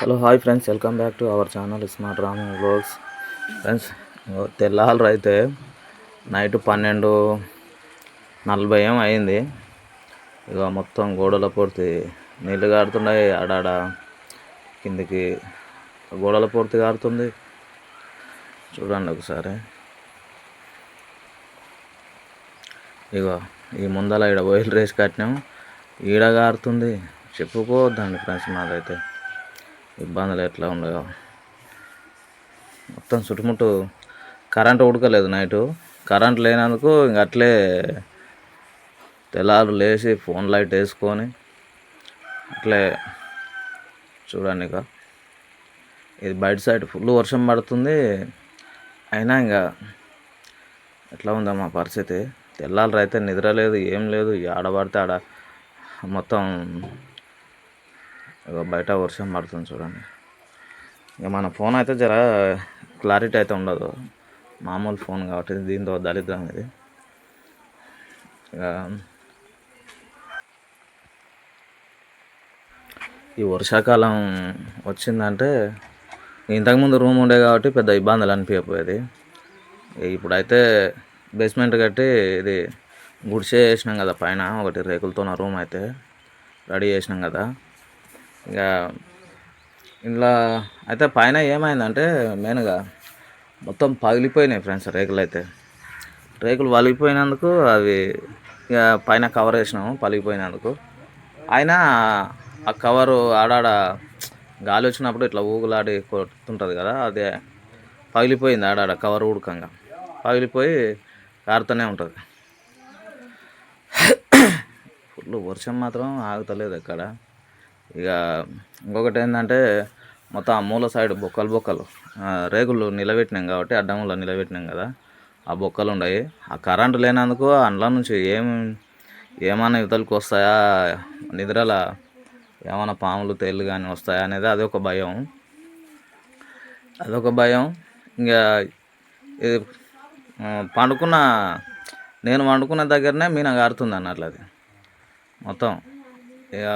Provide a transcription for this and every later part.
Hello hi friends welcome back to our channel smart Ram blogs friends తెల్లారు అయితే night పన్నెండు నలభై ఏం అయింది. ఇక మొత్తం గోడల పూర్తి నీళ్ళు కారుతున్నాయి ఆడాడ కిందికి గోడల పూర్తి కారుతుంది చూడండి ఒకసారి. ఇగో ఈ ముందల ఈడ ఓయిల్ రేస్ కట్టినాం. ఈడ కారుతుంది చెప్పుకోవద్దండి ఫ్రెండ్స్ మాదైతే. ఇబ్బందులు ఎట్లా ఉన్నాయో. మొత్తం చుట్టుముట్టు కరెంట్ ఉడకలేదు నైటు. కరెంట్ లేనందుకు ఇంక అట్లే తెల్లారు లేచి ఫోన్ లైట్ వేసుకొని అట్లే చూడండి ఇక. ఇది బయట సైడ్ ఫుల్ వర్షం పడుతుంది. అయినా ఇంకా ఎట్లా ఉందమ్మా పరిస్థితి. తెల్లారు అయితే నిద్ర లేదు ఏం లేదు. ఆడబడితే ఆడ మొత్తం ఇగో బయట వర్షం పడుతుంది చూడండి. ఇక మన ఫోన్ అయితే జర క్లారిటీ అయితే ఉండదు. మామూలు ఫోన్ కాబట్టి దీంతో దళిద్రం ఇది. ఇక ఈ వర్షాకాలం వచ్చిందంటే ఇంతకుముందు రూమ్ ఉండే కాబట్టి పెద్ద ఇబ్బందులు అనిపించకపోయేది. ఇప్పుడైతే బేస్మెంట్ కట్టి ఇది గుడిసే వేసినాం కదా పైన ఒకటి రేకులతో రూమ్ అయితే రెడీ చేసినాం కదా. ఇక ఇంట్లో అయితే పైన ఏమైందంటే మెయిన్గా మొత్తం పగిలిపోయినాయి ఫ్రెండ్స్ రేకులు అయితే. రేకులు పగిలిపోయినందుకు అవి ఇక పైన కవర్ వేసినాము పగిలిపోయినందుకు అయినా ఆ కవరు ఆడాడ గాలి వచ్చినప్పుడు ఇట్లా ఊగులాడి కొడుతుంటుంది కదా అదే పగిలిపోయింది ఆడాడ కవర్ ఉడకంగా. పగిలిపోయి కారుతూనే ఉంటుంది. ఫుల్ వర్షం మాత్రం ఆగుతలేదు ఎక్కడ. ఇక ఇంకొకటి ఏంటంటే మొత్తం ఆ మూల సైడ్ బొక్కలు బొక్కలు రేకులు నిలబెట్టినాం కాబట్టి అడ్డంలో నిలబెట్టినాం కదా ఆ బొక్కలు ఉన్నాయి ఆ కరెంటు లేనందుకు అందులో నుంచి ఏం ఏమైనా యువతలకు వస్తాయా నిద్రల ఏమైనా పాములు తేళ్ళు కానీ వస్తాయా అనేది అదొక భయం. అదొక భయం. ఇంకా ఇది పండుకున్న నేను వండుకున్న దగ్గరనే మీన గారుతుంది అన్నట్లు అది మొత్తం ఇక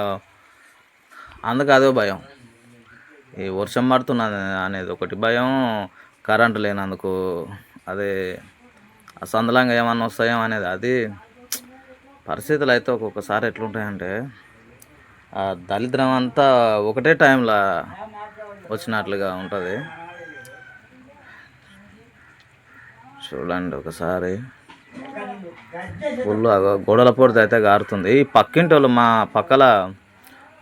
అందుకు అదే భయం. ఈ వర్షం పడుతున్నది అనేది ఒకటి. భయం కరెంటు లేనందుకు అదే అసందలంగా ఏమన్నా వస్తాయేమో అనేది. అది పరిస్థితులు అయితే ఒక్కొక్కసారి ఎట్లుంటాయంటే ఆ దరిద్రం అంతా ఒకటే టైంలో వచ్చినట్లుగా ఉంటుంది. చూడండి ఒకసారి. ఫుల్ గోడల పొడితే అయితే గారుతుంది. ఈ పక్కింటి వాళ్ళు మా పక్కల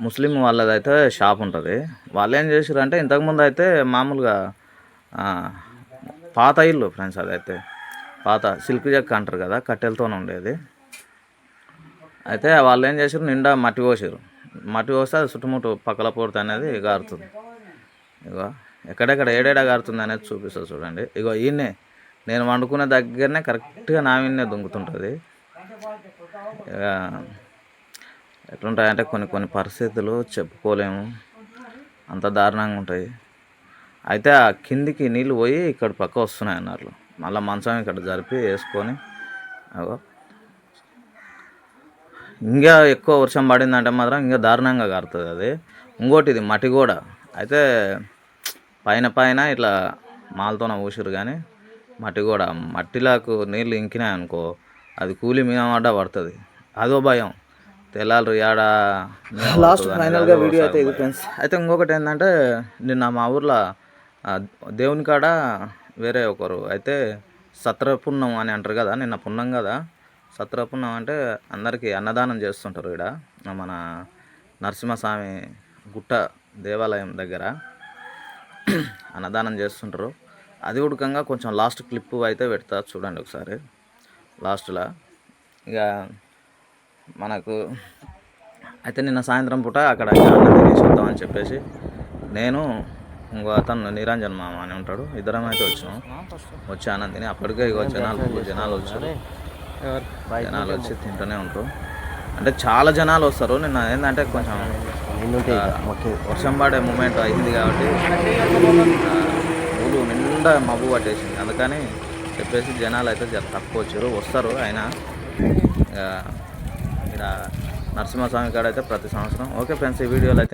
ముస్లిం వాళ్ళదైతే షాప్ ఉంటుంది. వాళ్ళు ఏం చేసారు అంటే ఇంతకుముందు అయితే మామూలుగా పాత ఇల్లు ఫ్రెండ్స్ అదైతే. పాత సిల్క్ చెక్క అంటారు కదా కట్టెలతోనే ఉండేది. అయితే వాళ్ళు ఏం చేసారు నిండా మట్టి పోసారు మట్టి పోస్తే అది చుట్టుముట్టు పక్కల పూర్త అనేది గారుతుంది. ఇగో ఎక్కడెక్కడ ఏడేడా గారుతుంది అనేది చూపిస్తా చూడండి. ఇగో ఈయన్నే నేను వండుకునే దగ్గరనే కరెక్ట్గా నా విన్నే దుంకుతుంటుంది. ఇక ఎట్లుంటాయంటే కొన్ని కొన్ని పరిస్థితులు చెప్పుకోలేము. అంత దారుణంగా ఉంటాయి. అయితే ఆ కిందికి నీళ్ళు పోయి ఇక్కడ పక్క వస్తున్నాయి అన్నారు మళ్ళీ మంచం ఇక్కడ జరిపి వేసుకొని అగో. ఇంకా ఎక్కువ వర్షం పడిందంటే మాత్రం ఇంకా దారుణంగా కారుతుంది అది. ఇంకోటి ఇది మట్టి కూడా అయితే పైన పైన ఇట్లా మాలతోన ఊసిరు కానీ మట్టి కూడా మట్టిలాకు నీళ్ళు ఇంకినాయి అనుకో అది కూలి మీద పడ్డ పడుతుంది. అదో భయం. తెల్లారు ఏడ లాస్ట్ ఫైనల్గా వీడియో అయితే ఇది ఫ్రెండ్స్ అయితే ఇంకొకటి ఏంటంటే నిన్న మా ఊర్లో దేవుని కాడ వేరే ఒకరు అయితే సత్రపుణ్యం అని అంటారు కదా నిన్న పుణ్యం కదా సత్రపుణ్యం అంటే అందరికీ అన్నదానం చేస్తుంటారు ఇక్కడ మన నరసింహస్వామి గుట్ట దేవాలయం దగ్గర అన్నదానం చేస్తుంటారు. అది ఉడకంగా కొంచెం లాస్ట్ క్లిప్ అయితే పెడతా చూడండి ఒకసారి. లాస్ట్లో ఇక మనకు అయితే నిన్న సాయంత్రం పూట అక్కడ తినేసి వద్దామని చెప్పేసి నేను ఇంకో అతను నిరంజన్ మామ అని ఉంటాడు. ఇద్దరం అయితే వచ్చినాం. వచ్చి తిని అప్పటికే ఇక జనాలు జనాలు వచ్చారు. జనాలు వచ్చి తింటూనే ఉంటారు అంటే చాలా జనాలు వస్తారు. నిన్న ఏంటంటే కొంచెం వర్షం పడే మూమెంట్ అయింది కాబట్టి ఊళ్ళు నిండా మబ్బు పట్టేసింది. అందుకని చెప్పేసి జనాలు అయితే తక్కువ వచ్చారు. వస్తారు అయినా నరసింహస్వామి కాడ అయితే ప్రతి సంవత్సరం. ఓకే ఫ్రెండ్స్ ఈ వీడియోలో అయితే